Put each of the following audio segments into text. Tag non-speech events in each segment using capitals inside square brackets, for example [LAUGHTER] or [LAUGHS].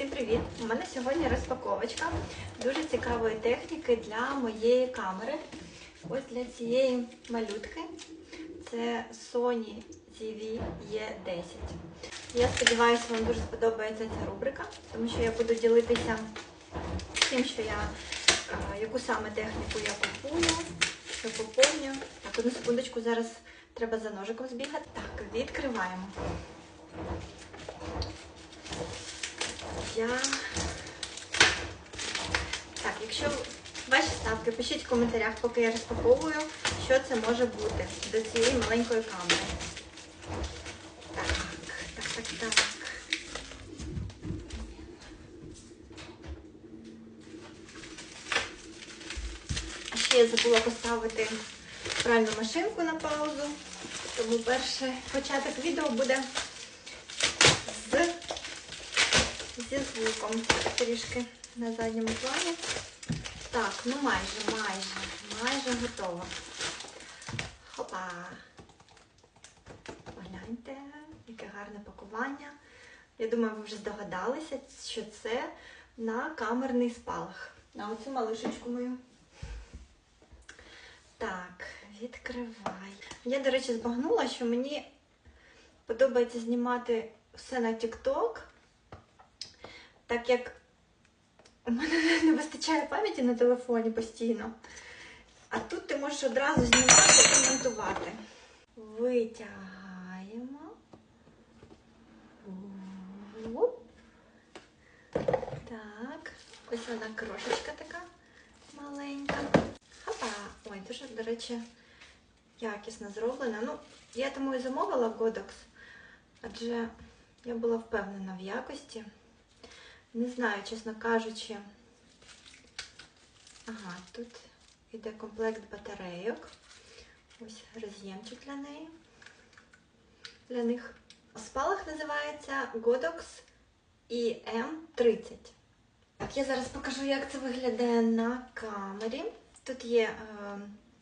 Всім привіт! У мене сьогодні розпаковочка дуже цікавої техніки для моєї камери. Ось для цієї малютки. Це Sony ZV E10. Я сподіваюся, вам дуже сподобається ця рубрика, тому що я буду ділитися тим, що я, е, яку саме техніку я купую, що поповнюю. Так, одну секундочку, зараз треба за ножиком збігати. Так, відкриваємо. Я... Так, якщо ваші ставки, пишіть в коментарях, поки я розпаковую, що це може бути до цієї маленької камери. Так, так, так, так. Ще я забула поставити пральну машинку на паузу, тому перший початок відео буде з зі звуком трішки на задньому плані. Так, ну майже, майже, майже готово. Хопа. Погляньте, яке гарне пакування. Я думаю, ви вже здогадалися, що це на камерний спалах. На оцю малишечку мою. Так, відкривай. Я, до речі, збагнула, що мені подобається знімати все на TikTok так як у мене [LAUGHS] не вистачає пам'яті на телефоні постійно. А тут ти можеш одразу знімати і монтувати. Витягаємо. Так, ось вона крошечка така маленька. Хапа! Ой, дуже, до речі, якісно зроблена. Ну, я тому і замовила Godox, адже я була впевнена в якості. Не знаю, чесно кажучи. Ага, тут йде комплект батарейок. Ось роз'ємчик для неї. Для них. Спалах називається Godox EM30. Так, я зараз покажу, як це виглядає на камері. Тут є е,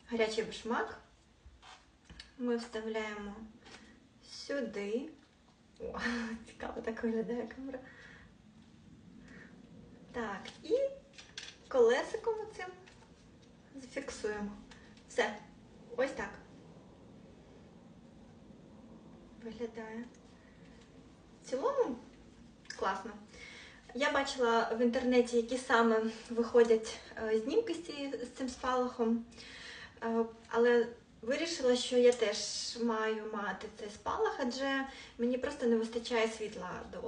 гарячий башмак. Ми вставляємо сюди. О, [LAUGHS] цікаво так виглядає камера. Так, і колесиком оцим зафіксуємо. Все. Ось так. Виглядає. В цілому класно. Я бачила в інтернеті, які саме виходять е, знімки з, цим спалахом, Е, але вирішила, що я теж маю мати цей спалах, адже мені просто не вистачає світла до